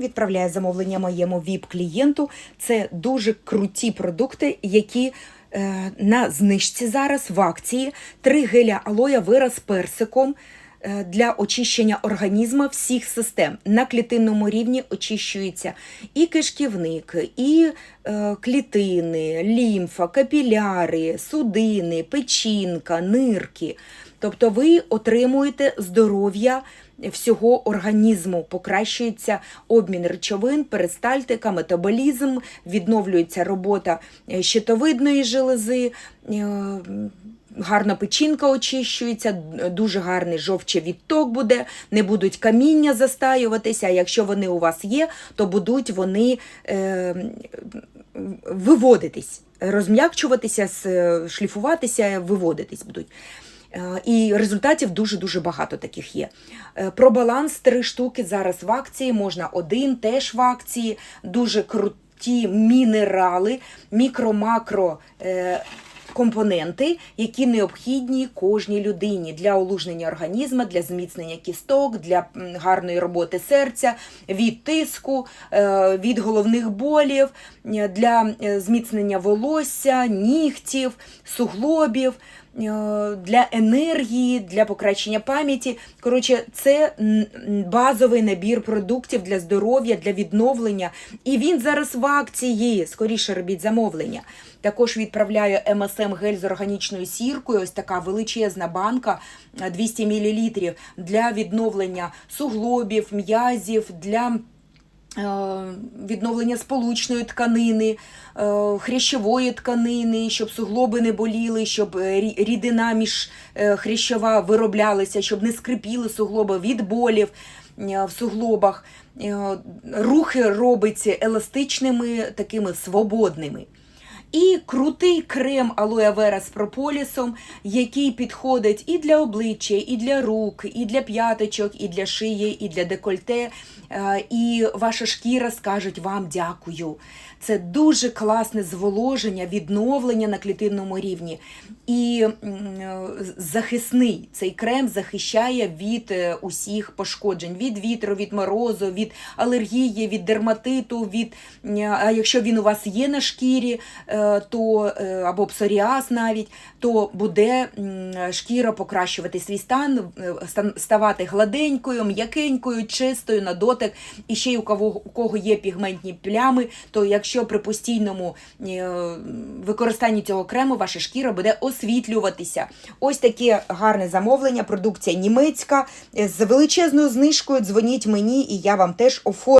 відправляє замовлення моєму ВІП-клієнту. Це дуже круті продукти, які е, на знижці зараз в акції. Три геля алоя вира з персиком для очищення організму всіх систем. На клітинному рівні очищується і кишківник, і е, клітини, лімфа, капіляри, судини, печінка, нирки. Тобто ви отримуєте здоров'я всього організму, покращується обмін речовин, перистальтика, метаболізм, відновлюється робота е, щитовидної желези. Е, Гарна печінка очищується, дуже гарний жовчовідток буде, не будуть каміння застаюватися. А якщо вони у вас є, то будуть вони е, виводитись, розм'якчуватися, шліфуватися, виводитись будуть. Е, І результатів дуже-дуже багато таких є. Е, Про баланс три штуки зараз в акції, можна один теж в акції, дуже круті мінерали, мікро-макро. Компоненти, які необхідні кожній людині для улужнення організму, для зміцнення кісток, для гарної роботи серця, від тиску, е, від головних болів, е, для е, зміцнення волосся, нігтів, суглобів, для енергії, для покращення пам'яті. Коротше, це базовий набір продуктів для здоров'я, для відновлення. І він зараз в акції. Скоріше робіть замовлення. Також відправляю МСМ гель з органічною сіркою. Ось така величезна банка е, 200 мл для відновлення суглобів, м'язів, для е, відновлення сполучної тканини, е, хрящової тканини, щоб суглоби не боліли, щоб е, рідина між е, хрящова вироблялася, щоб не скрипіли суглоби від болів е, в суглобах. Е, Рухи робиться еластичними, такими свободними. І крутий крем алоe вера з прополісом, який підходить і для обличчя, і для рук, і для п'яточок, і для шиї, і для декольте. Е, І ваша шкіра скажуть вам дякую. Це дуже класне зволоження, відновлення на клітинному рівні. І захисний цей крем захищає від е, усіх пошкоджень: від вітру, від морозу, від алергії, від дерматиту, від а якщо він у вас є на шкірі, е, то е, або псоріаз навіть, то буде шкіра покращувати свій стан, е, ставати гладенькою, м'якенькою, чистою на дотик. І ще й у кого, у кого є пігментні плями, то якщо при постійному е, використанні цього крему ваша шкіра буде освітлюватися. Ось таке гарне замовлення, продукція німецька е, з величезною знижкою. Дзвоніть мені, і я вам теж оформлю.